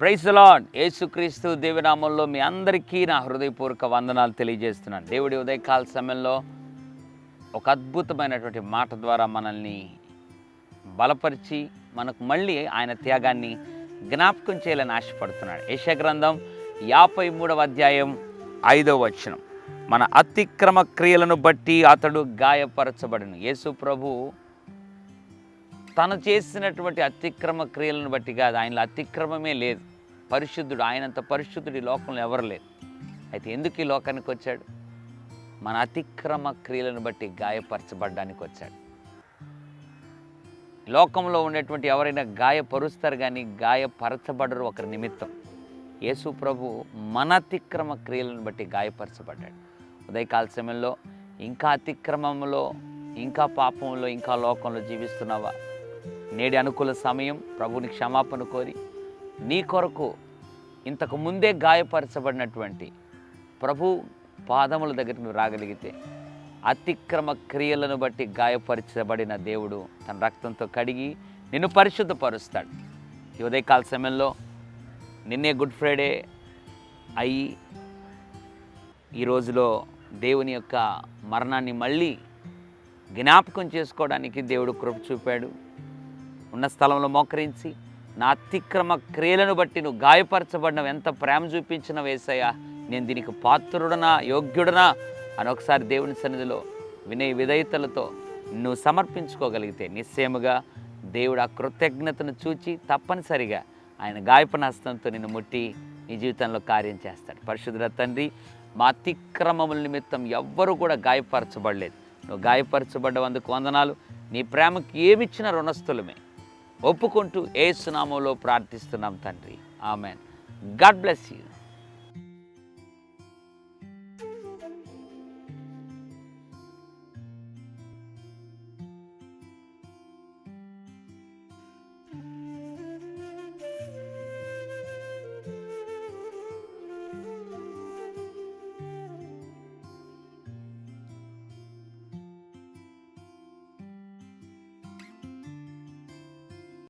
Praise lord యేసుక్రీస్తు దేవినామంలో మీ అందరికీ నా హృదయపూర్వక వందనాలు తెలియజేస్తున్నాను. దేవుడి ఉదయకాల సమయంలో ఒక అద్భుతమైనటువంటి మాట ద్వారా మనల్ని బలపరిచి మనకు మళ్ళీ ఆయన త్యాగాన్ని జ్ఞాపకం చేయాలని ఆశపడుతున్నాడు. యశ గ్రంథం యాభై మూడవ అధ్యాయం ఐదవ వచనం. మన అతిక్రమ క్రియలను బట్టి అతడు గాయపరచబడిను. యేసు ప్రభు తను చేసినటువంటి అతిక్రమ క్రియలను బట్టి కాదు ఆయనలో అతిక్రమమే లేదు. పరిశుద్ధుడు ఆయనంత పరిశుద్ధుడు ఈ లోకంలో ఎవరు లేరు. అయితే ఎందుకు ఈ లోకానికి వచ్చాడు? మన అతిక్రమ క్రియలను బట్టి గాయపరచబడ్డానికి వచ్చాడు. లోకంలో ఉండేటువంటి ఎవరైనా గాయపరుస్తారు కానీ గాయపరచబడరు ఒకరి నిమిత్తం. యేసు ప్రభు మన అతిక్రమ క్రియలను బట్టి గాయపరచబడ్డాడు. ఉదయకాల సమయంలో ఇంకా అతిక్రమంలో ఇంకా పాపంలో ఇంకా లోకంలో జీవిస్తున్నావా? నేడి అనుకూల సమయం ప్రభుని క్షమాపణ కోరి నీ కొరకు ఇంతకు ముందే గాయపరచబడినటువంటి ప్రభు పాదముల దగ్గర నువ్వు రాగలిగితే అతిక్రమ క్రియలను బట్టి గాయపరచబడిన దేవుడు తన రక్తంతో కడిగి నిన్ను పరిశుద్ధపరుస్తాడు. ఈ ఉదయకాల సమయంలో నిన్నే గుడ్ ఫ్రైడే అయ్యి ఈ రోజులో దేవుని యొక్క మరణాన్ని మళ్ళీ జ్ఞాపకం చేసుకోవడానికి దేవుడు కృప చూపాడు. ఉన్న స్థలంలో మోకరించి నా అతిక్రమ క్రియలను బట్టి నువ్వు గాయపరచబడినవు ఎంత ప్రేమ చూపించిన వేసయ్యా నేను దీనికి పాత్రుడనా యోగ్యుడనా అని ఒకసారి దేవుని సన్నిధిలో వినయ విధేయతలతో నువ్వు సమర్పించుకోగలిగితే నిశ్చయముగా దేవుడు ఆ కృతజ్ఞతను చూచి తప్పనిసరిగా ఆయన గాయపన హస్తంతో నిన్ను ముట్టి నీ జీవితంలో కార్యం చేస్తాడు. పరిశుద్ధ తండ్రి మా అతిక్రమముల నిమిత్తం ఎవ్వరూ కూడా గాయపరచబడలేదు. నువ్వు గాయపరచబడ్డవందుకు వందనాలు. నీ ప్రేమకి ఏమిచ్చిన రుణస్థులమే. ఒప్పుకుంటూ ఏ సునామంలో ప్రార్థిస్తున్నాం తండ్రి. ఆమెన్. God bless you.